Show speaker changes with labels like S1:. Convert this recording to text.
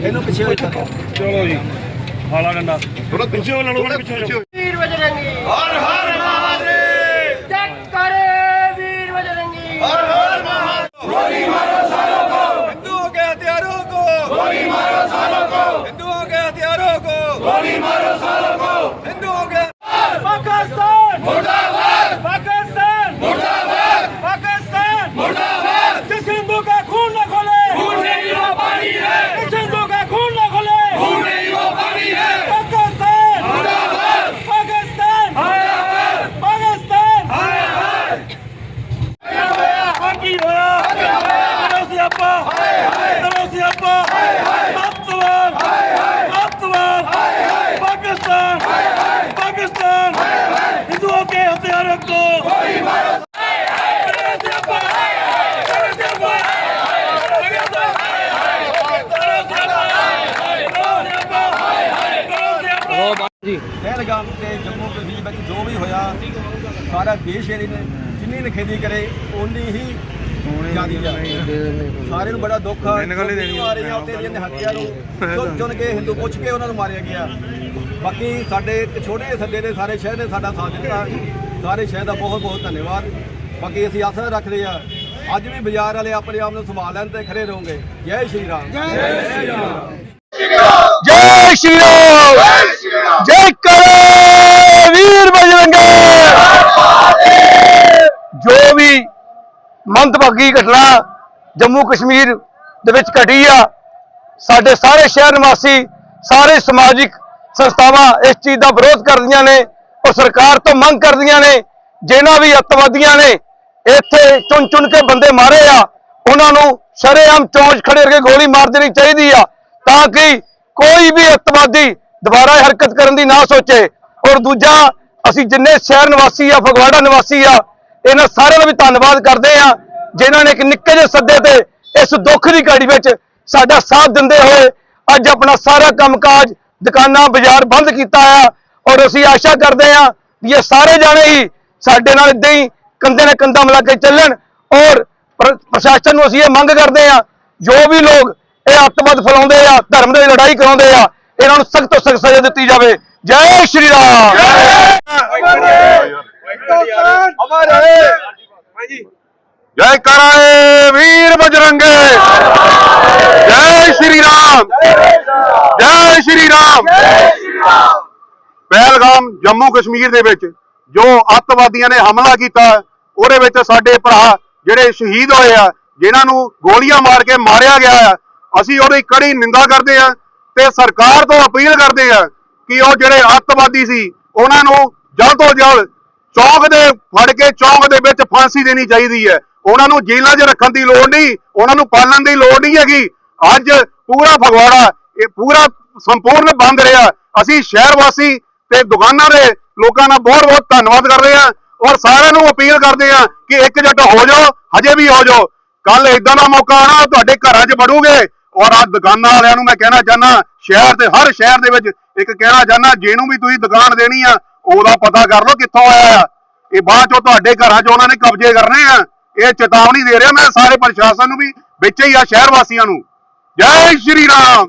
S1: ਇਹਨੂੰ ਪਿੱਛੇ ਹੋ
S2: ਚਲੋ ਜੀ। ਹਾਲਾ ਡੰਡਾ। ਥੋੜਾ ਪਿੱਛੇ ਹੋ ਲੜੋ ਪਿੱਛੇ ਹੋ।
S3: ਵੀਰ ਵਜਰੰਗੀ। ਹਰ ਹਰ
S1: को गोली मारो
S2: करो सियापा करो सियापा करो सियापा करो सियापा करो सियापा
S1: ਪਹਿਲਗਾਮ ਤੇ ਜੰਮੂ ਕਸ਼ਮੀਰ ਵਿੱਚ ਜੋ ਵੀ ਹੋਇਆ ਸਾਰਾ ਦੇਸ਼ ਇਹਦੀ ਨੇ ਜਿੰਨੀ ਨਖੇਦੀ ਕਰੇ ਓਨੀ ਹੀ ਜਿਆਦੀ ਆ ਸਾਰਿਆਂ ਨੂੰ ਬੜਾ ਦੁੱਖ ਆ ਮਾਰੇ ਆ ਉੱਤੇ ਜਿਹਨੇ ਹੱਤਿਆ ਨੂੰ ਚੁਣ ਚੁਣ ਕੇ ਹਿੰਦੂ ਪੁੱਛ ਕੇ ਉਹਨਾਂ ਨੂੰ ਮਾਰਿਆ ਗਿਆ ਬਾਕੀ ਸਾਡੇ ਇੱਕ ਛੋਟੇ ਸੱਦੇ ਦੇ ਸਾਰੇ ਸ਼ਹਿਰ ਨੇ ਸਾਡਾ ਸਾਥ ਦਿੱਤਾ ਸਾਰੇ ਸ਼ਹਿਰ ਦਾ ਬਹੁਤ ਬਹੁਤ ਧੰਨਵਾਦ। ਬਾਕੀ ਅਸੀਂ ਆਸਰਾ ਰੱਖਦੇ ਆ ਅੱਜ ਵੀ ਬਾਜ਼ਾਰ ਵਾਲੇ ਆਪਣੇ ਆਪ ਨੂੰ ਸੰਭਾਲ ਲੈਣ ਤੇ ਖੜੇ ਰਹੋਗੇ। ਜੈ ਸ਼੍ਰੀ ਰਾਮ। ਜੈ ਸ਼੍ਰੀ ਰਾਮ।
S4: ਜੈ ਸ਼੍ਰੀ ਰਾਮ। ਜੈ ਕਰੇ ਵੀਰ ਬਜਰੰਗੇ। ਜੋ ਵੀ ਮੰਦਭਾਗੀ ਘਟਨਾ ਜੰਮੂ ਕਸ਼ਮੀਰ ਦੇ ਵਿੱਚ ਘਟੀ ਆ ਸਾਡੇ ਸਾਰੇ ਸ਼ਹਿਰ ਨਿਵਾਸੀ ਸਾਰੇ ਸਮਾਜਿਕ ਸੰਸਥਾਵਾਂ ਇਸ ਚੀਜ਼ ਦਾ ਵਿਰੋਧ ਕਰਦੀਆਂ ਨੇ। ਔਰ ਸਰਕਾਰ ਤੋਂ ਮੰਗ ਕਰਦੀਆਂ ਨੇ, ਜਿਨ੍ਹਾਂ ਵੀ ਅੱਤਵਾਦੀਆਂ ਨੇ, ਇੱਥੇ ਚੁਣ ਚੁਣ ਕੇ ਬੰਦੇ ਮਾਰੇ ਆ, ਉਹਨਾਂ ਨੂੰ ਸ਼ਰੇਆਮ ਚੌਂਚ ਖੜੇ ਕਰਕੇ ਗੋਲੀ ਮਾਰ ਦੇਣੀ ਚਾਹੀਦੀ ਆ, ਤਾਂ ਕਿ ਕੋਈ ਵੀ ਅੱਤਵਾਦੀ ਦੁਬਾਰਾ ਹਰਕਤ ਕਰਨ ਦੀ ਨਾ ਸੋਚੇ। ਔਰ ਦੂਜਾ, ਅਸੀਂ ਜਿੰਨੇ ਸ਼ਹਿਰ ਨਿਵਾਸੀ ਆ, ਫਗਵਾੜਾ ਨਿਵਾਸੀ ਆ, ਇਹਨਾਂ ਸਾਰਿਆਂ ਦਾ ਵੀ ਧੰਨਵਾਦ ਕਰਦੇ ਆ, ਜਿਨ੍ਹਾਂ ਨੇ ਇੱਕ ਨਿੱਕੇ ਜਿਹੇ ਸੱਦੇ ਤੇ ਇਸ ਦੁੱਖ ਦੀ ਘੜੀ ਵਿੱਚ ਸਾਡਾ ਸਾਥ ਦਿੰਦੇ ਹੋਏ ਅੱਜ ਆਪਣਾ ਸਾਰਾ ਕੰਮਕਾਜ ਦੁਕਾਨਾਂ, ਬਾਜ਼ਾਰ ਬੰਦ ਕੀਤਾ ਆ। ਔਰ ਅਸੀਂ ਆਸ਼ਾ ਕਰਦੇ ਆ ਵੀ ਇਹ ਸਾਰੇ ਜਾਣੇ ਹੀ ਸਾਡੇ ਨਾਲ ਇਦਾਂ ਹੀ ਕੰਧੇ ਨਾਲ ਕੰਧਾ ਮਿਲਾ ਕੇ ਚੱਲਣ ਔਰ ਪ੍ਰ- ਪ੍ਰਸ਼ਾਸਨ ਨੂੰ ਅਸੀਂ ਇਹ ਮੰਗ ਕਰਦੇ ਆ ਜੋ ਵੀ ਲੋਕ ਇਹ ਅੱਤਵਾਦ ਫੈਲਾਉਂਦੇ ਆ ਧਰਮ ਦੀ ਲੜਾਈ ਕਰਾਉਂਦੇ ਆ ਇਹਨਾਂ ਨੂੰ ਸਖਤ ਤੋਂ ਸਖਤ ਸਜ਼ਾ ਦਿੱਤੀ ਜਾਵੇ। ਜੈ ਸ਼੍ਰੀ ਰਾਮ! ਜੈ ਕਰਾਏ ਵੀਰ ਬਜਰੰਗੇ। ਜੈ ਸ਼੍ਰੀ ਰਾਮ! ਜੈ ਸ਼੍ਰੀ ਰਾਮ! ਪਹਿਲਗਾਮ ਜੰਮੂ ਕਸ਼ਮੀਰ ਦੇ ਵਿੱਚ ਜੋ ਅੱਤਵਾਦੀਆਂ ਨੇ ਹਮਲਾ ਕੀਤਾ, ਉਹਦੇ ਵਿੱਚ ਸਾਡੇ ਭਰਾ ਜਿਹੜੇ ਸ਼ਹੀਦ ਹੋਏ ਆ, ਜਿਨ੍ਹਾਂ ਨੂੰ ਗੋਲੀਆਂ ਮਾਰ ਕੇ ਮਾਰਿਆ ਗਿਆ ਆ, ਅਸੀਂ ਉਹਦੀ ਕੜੀ ਨਿੰਦਾ ਕਰਦੇ ਆ ਤੇ ਸਰਕਾਰ ਤੋਂ ਅਪੀਲ ਕਰਦੇ ਆ ਕਿ ਉਹ ਜਿਹੜੇ ਅੱਤਵਾਦੀ ਸੀ, ਉਹਨਾਂ ਨੂੰ ਜਲਦ ਤੋਂ ਜਲਦ ਚੌਂਕ ਦੇ ਫੜ ਕੇ ਚੌਂਕ ਦੇ ਵਿੱਚ ਫਾਂਸੀ ਦੇਣੀ ਚਾਹੀਦੀ ਹੈ। ਉਹਨਾਂ ਨੂੰ ਜੇਲ੍ਹਾਂ 'ਚ ਰੱਖਣ ਦੀ ਲੋੜ ਨਹੀਂ, ਉਹਨਾਂ ਨੂੰ ਪਾਲਣ ਦੀ ਲੋੜ ਨਹੀਂ ਹੈਗੀ। ਅੱਜ ਪੂਰਾ ਫਗਵਾੜਾ, ਇਹ ਪੂਰਾ ਸੰਪੂਰਨ ਬੰਦ ਰਿਹਾ। ਅਸੀਂ ਸ਼ਹਿਰ ਵਾਸੀ ਤੇ ਦੁਕਾਨਾਂ ਦੇ ਲੋਕਾਂ ਦਾ ਬਹੁਤ ਬਹੁਤ ਧੰਨਵਾਦ ਕਰਦੇ ਆ ਔਰ ਸਾਰਿਆਂ ਨੂੰ ਅਪੀਲ ਕਰਦੇ ਆ ਕਿ ਇਕਜੁੱਟ ਹੋ ਜਾਓ, ਹਜੇ ਵੀ ਹੋ ਜਾਓ। ਕੱਲ ਇਦਾਂ ਦਾ ਮੌਕਾ ਆਣਾ ਤੁਹਾਡੇ ਘਰਾਂ 'ਚ ਵੜੋਗੇ ਔਰ ਆ ਦੁਕਾਨਾਂ ਵਾਲਿਆਂ ਨੂੰ ਮੈਂ ਕਹਿਣਾ ਚਾਹਨਾ ਸ਼ਹਿਰ ਦੇ, ਹਰ ਸ਼ਹਿਰ ਦੇ ਵਿੱਚ ਇੱਕ ਕਹਿਣਾ ਚਾਹਨਾ ਜਿਹਨੂੰ ਵੀ ਤੁਸੀਂ ਦੁਕਾਨ ਦੇਣੀ ਆ, ਉਹਦਾ ਪਤਾ ਕਰ ਲਓ ਕਿੱਥੋਂ ਆਇਆ ਆ। ਇਹ ਬਾਅਦ ਚੋਂ ਤੁਹਾਡੇ ਘਰਾਂ 'ਚ ਉਹਨਾਂ ਨੇ ਕਬਜ਼ੇ ਕਰਨੇ ਆ। ਇਹ ਚੇਤਾਵਨੀ ਦੇ ਰਿਹਾ ਮੈਂ ਸਾਰੇ ਪ੍ਰਸ਼ਾਸਨ ਨੂੰ ਵੀ, ਵਿੱਚ ਹੀ ਆ ਸ਼ਹਿਰ ਵਾਸੀਆਂ ਨੂੰ। ਜੈ ਸ਼੍ਰੀ ਰਾਮ!